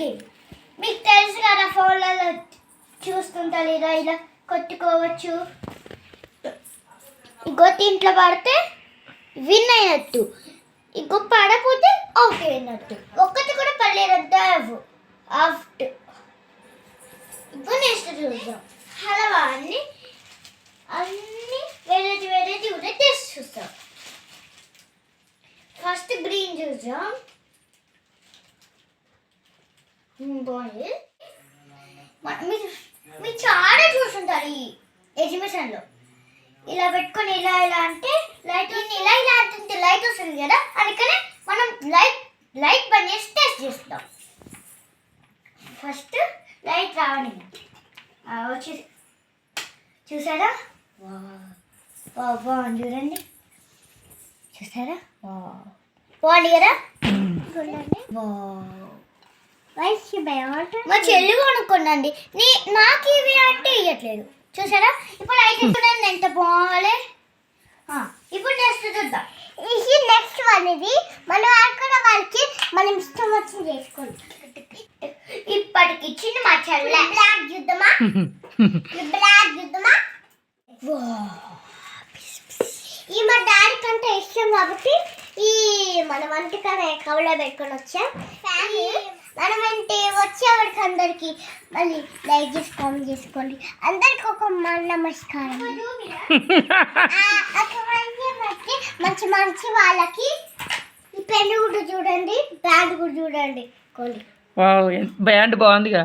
Game మీకు తెలుసు కదా ఫోన్లలో చూస్తుంటా లేదా ఇలా కొట్టుకోవచ్చు. ఇంకో దీంట్లో పడితే విన్ అయినట్టు. ఇంకో పడపోతే అవుట్ అయినట్టు. ఒక్కటి కూడా పడలేదంటే అవుట్ ఇంకో నెక్స్ట్ చూద్దాం. హలవా అన్ని అన్ని వెరైటీ వెరైటీ ఉన్నాయి టేస్ట్ చూస్తాం ఫస్ట్ గ్రీన్ చూద్దాం. బాగుంది మీరు మీరు చాలా చూసుంటారు ఈ ఎగ్జిబిషన్లో. ఇలా పెట్టుకొని ఇలా ఇలా అంటే లైట్ ఇలా ఇలా అంటుంటే లైట్ వస్తుంది కదా అందుకనే మనం లైట్ లైట్ బంద్ చేసి టెస్ట్ చేస్తాం ఫస్ట్ లైట్ రావని వచ్చి చూసారా? బాగుంది చూడండి. చూసారా బాగుంది కదా? చూడండి వా మా చెల్లి కొనుక్కోండి నీ నాకు ఇవి అంటే ఇవ్వట్లేదు చూసారా? ఇప్పుడు అయితే చూడండి ఎంత బాగాలే ఇప్పుడు నెక్స్ట్ చూద్దాం. ఇది నెక్స్ట్ వన్ ఇది. మనం ఆడుకున్న వాళ్ళకి మనం ఇష్టం వచ్చింది చేసుకోండి ఇప్పటికి ఇచ్చింది మా చెల్లె. బ్లాక్ చూద్దామా బ్లాక్ చూద్దామా ఈ మా డాడీ కంటే ఇష్టం కాబట్టి ఈ మన వంటకాడ కవలో పెట్టుకొని వచ్చాం. మనం ఏంటి వచ్చేవాడికి అందరికి మళ్ళీ లైక్ చేసి కామెంట్ చేసుకోండి. అందరికి ఒక నమస్కారం. మంచి మంచి వాళ్ళకి ఈ పెన్ను కూడా చూడండి బ్యాండ్ కూడా చూడండి. కోడి. బ్యాండ్ బాగుందిగా.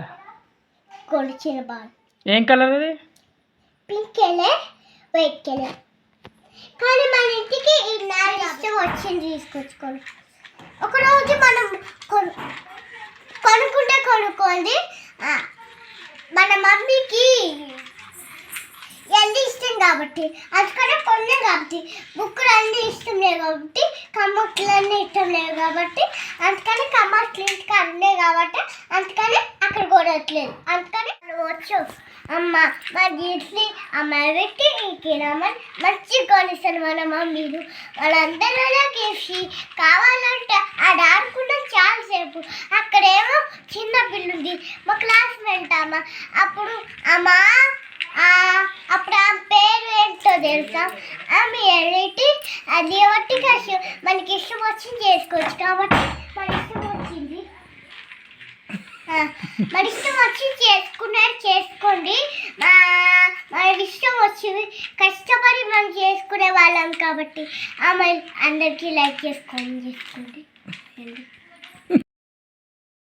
కోడి చీర బాగా ఏం కలర్ అది? పింక్ వెళ్ళే వైట్ వెళ్ళే కానీ మన ఇంటికి ఈ ఇష్టం వచ్చింది తీసుకొచ్చుకోండి. ఒకరోజు మనం కొనుక్కుంటే కొనుక్కోండి. మన మమ్మీకి అన్నీ ఇష్టం కాబట్టి అందుకనే కొన్నాం కాబట్టి. బుక్కులు అన్నీ ఇష్టం లేవు కాబట్టి కమ్మట్లు అన్నీ ఇష్టం లేవు కాబట్టి అందుకని కమ్మట్లు ఇంటికి అన్నీ కాబట్టి అందుకని అక్కడ కొనట్లేదు. అందుకని వచ్చు అమ్మ మా ఇడ్లీ అమ్మ పెట్టి ఇంకేనమ్మని మంచి కొనిస్తాను మన మమ్మీలు. వాళ్ళందరూ కేసి కావాలంటే ఆడ ఆడుకున్నాం చాలాసేపు. అక్కడేమో చిన్న పిల్లుంది. మా క్లాస్మేట్ వెళ్తామా? అప్పుడు అమ్మ అప్పుడు ఆ పేరు ఏంటో తెలుసా? ఆమె ఎల్లిటి అది ఒకటి కష్టం మనకి ఇష్టం వచ్చింది చేసుకోవచ్చు కాబట్టి మన ఇష్టం వచ్చింది. మన ఇష్టం వచ్చి చేసుకున్నారు చేసుకోండి. మా మన ఇష్టం వచ్చింది. కష్టపడి మనం చేసుకునే వాళ్ళం కాబట్టి ఆమె అందరికీ లైక్ చేసుకోండి చేసుకోండి.